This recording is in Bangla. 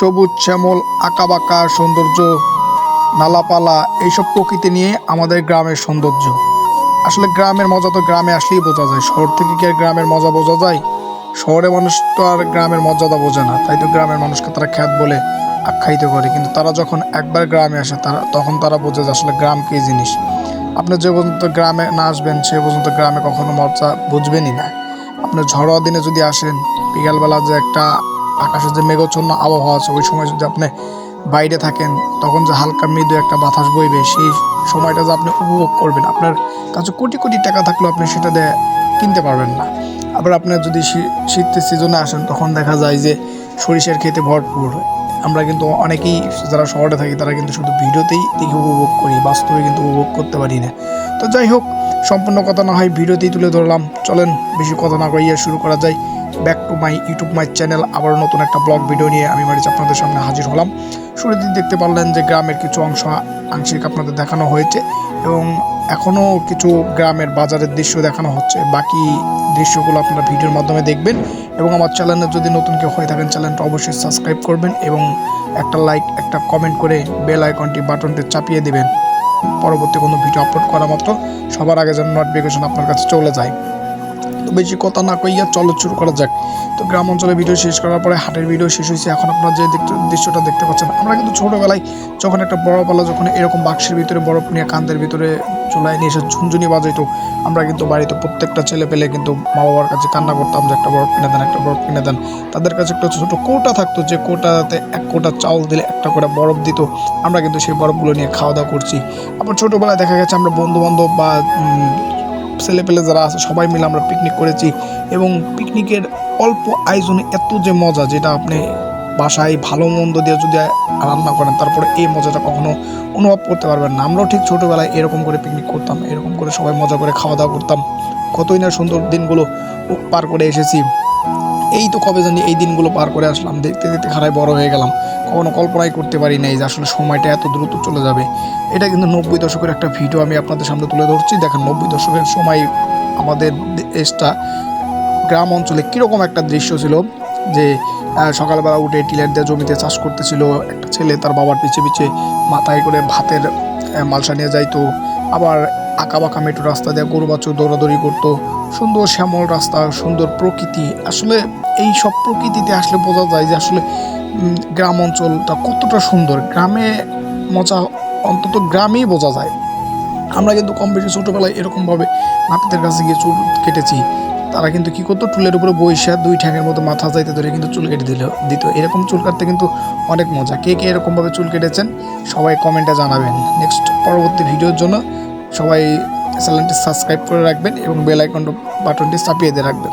সবুজ শ্যামল, আঁকাবাঁকা সৌন্দর্য, নালাপালা, এইসব প্রকৃতি নিয়ে আমাদের গ্রামের সৌন্দর্য। আসলে গ্রামের মজা তো গ্রামে আসলেই বোঝা যায়। শহর থেকে কি আর গ্রামের মজা বোঝা যায়? শহরে মানুষ তো আর গ্রামের মর্যাদা বোঝে না। তাই তো গ্রামের মানুষকে তারা খ্যাত বলে আখ্যায়িত করে। কিন্তু তারা যখন একবার গ্রামে আসে, তারা তখন তারা বোঝে যে আসলে গ্রাম কী জিনিস। আপনি যে পর্যন্ত গ্রামে না আসবেন, সে পর্যন্ত গ্রামে কখনো মজা বুঝবেনই না। আপনার ঝড়োয়া দিনে যদি আসেন, বিকালবেলা যে একটা আকাশে যে মেঘচ্ছন্ন আবহাওয়া আছে, ওই সময় যদি আপনি বাইরে থাকেন, তখন যে হালকা মৃদু একটা বাতাস বইবে, সেই সময়টা যে আপনি উপভোগ করবেন, আপনার কাছে কোটি কোটি টাকা থাকলেও আপনি সেটা দিয়ে কিনতে পারবেন না। আবার আপনার যদি শীতের সিজনে আসেন, তখন দেখা যায় যে সরিষার খেতে ভরপুর। আমরা কিন্তু অনেকেই যারা শহরে থাকি, তারা কিন্তু শুধু ভিডিওতেই দেখে উপভোগ করি, বাস্তবে কিন্তু উপভোগ করতে পারি না। তো যাই হোক, সম্পূর্ণ কথা না হয় ভিডিওতেই তুলে ধরলাম। চলেন, বেশি কথা না কইয়া শুরু করা যায় back to my YouTube my channel আবার নতুন একটা ব্লগ ভিডিও নিয়ে আমি মারিচ আপনাদের সামনে হাজির হলাম। শুরুতেই দেখতে পারলেন যে গ্রামের কিছু অংশ আংশিক আপনাদের দেখানো হয়েছে এবং এখনও কিছু গ্রামের বাজারের দৃশ্য দেখানো হচ্ছে। বাকি দৃশ্যগুলো আপনারা ভিডিওর মাধ্যমে দেখবেন এবং আমার চ্যানেলে যদি নতুন কেউ হয়ে থাকেন চ্যানেলটা অবশ্যই সাবস্ক্রাইব করবেন এবং একটা লাইক একটা কমেন্ট করে বেল আইকনটি বাটনটি চাপিয়ে দেবেন। পরবর্তী কোনো ভিডিও আপলোড করা মাত্র সবার আগে যেন নোটিফিকেশন আপনার কাছে চলে যায়। তো বেশি কথা না কইয়া চলো শুরু করা যাক। তো গ্রাম অঞ্চলে ভিডিও শেষ করার পরে হাটের ভিডিও শেষ হয়েছে। এখন আপনারা যে দৃশ্যটা দেখতে পাচ্ছেন, আমরা কিন্তু ছোটোবেলায় যখন একটা বড় পালা, যখন এরকম বাক্সের ভিতরে, বরফ নিয়ে কান্দের ভিতরে চুলায় নিয়ে এসে ঝুনঝুনি বাজাইতো, আমরা কিন্তু বাড়িতে প্রত্যেকটা ছেলে পেলে কিন্তু মা বাবার কাছে কান্না করতাম যে একটা বরফ কিনে দেন, একটা বরফ কিনে দেন। তাদের কাছে একটা ছোটো কোটা থাকতো, যে কোটাতে এক কোটা চাউল দিলে একটা করে বরফ দিত। আমরা কিন্তু সেই বরফগুলো নিয়ে খাওয়া দাওয়া করছি। আবার ছোটোবেলায় দেখা গেছে, আমরা বন্ধু বান্ধব বা ছেলেপেলে যারা আছে, সবাই মিলে আমরা পিকনিক করেছি এবং পিকনিকের অল্প আয়োজনে এত যে মজা যেটা আপনি বাসায় ভালো মন্দ দিয়ে যদি রান্না করেন, তারপরে এই মজাটা কখনো অনুভব করতে পারবেন না। আমরাও ঠিক ছোটোবেলায় এরকম করে পিকনিক করতাম, এরকম করে সবাই মজা করে খাওয়া দাওয়া করতাম। কতই না সুন্দর দিনগুলো পার করে এসেছি। এই তো কবে জানি এই দিনগুলো পার করে আসলাম, দেখতে দেখতে খারাপ বড় হয়ে গেলাম। কখনো কল্পনাই করতে পারি নাই যে আসলে সময়টা এত দ্রুত চলে যাবে। এটা কিন্তু নব্বই দশকের একটা ভিডিও আমি আপনাদের সামনে তুলে ধরছি। দেখেন নব্বই দশকের সময় আমাদের দেশটা, গ্রাম অঞ্চলে কীরকম একটা দৃশ্য ছিল যে সকালবেলা উঠে টিলের দিয়ে জমিতে চাষ করতেছিল একটা ছেলে, তার বাবার পিছে পিছে মাথায় করে ভাতের মালসা নিয়ে যাইতো। আবার আঁকা বাঁকা মেট্রো রাস্তা দিয়ে গরু বাছুর দৌড়াদৌড়ি করতো। সুন্দর শ্যামল রাস্তা, সুন্দর প্রকৃতি। আসলে এই সব প্রকৃতিতে আসলে বোঝা যায় যে আসলে গ্রাম অঞ্চলটা কতটা সুন্দর। গ্রামে মজা, অন্তত গ্রামেই বোঝা যায়। আমরা কিন্তু কম বেশি ছোটোবেলায় এরকমভাবে নাপিতের কাছে গিয়ে চুল কেটেছি। তারা কিন্তু কী করতো? চুলের উপরে বৈশা দুই ঠ্যাঙের মতো মাথা যাইতে ধরে কিন্তু চুল কেটে দিল, দিত। এরকম চুল কাটতে কিন্তু অনেক মজা। কে কে এরকমভাবে চুল কেটেছেন? সবাই কমেন্টে জানাবেন। নেক্সট পরবর্তী ভিডিওর জন্য সবাই চ্যানেলটি সাবস্ক্রাইব করে রাখবেন এবং বেল বাটনটি চাপিয়ে দিয়ে রাখবেন।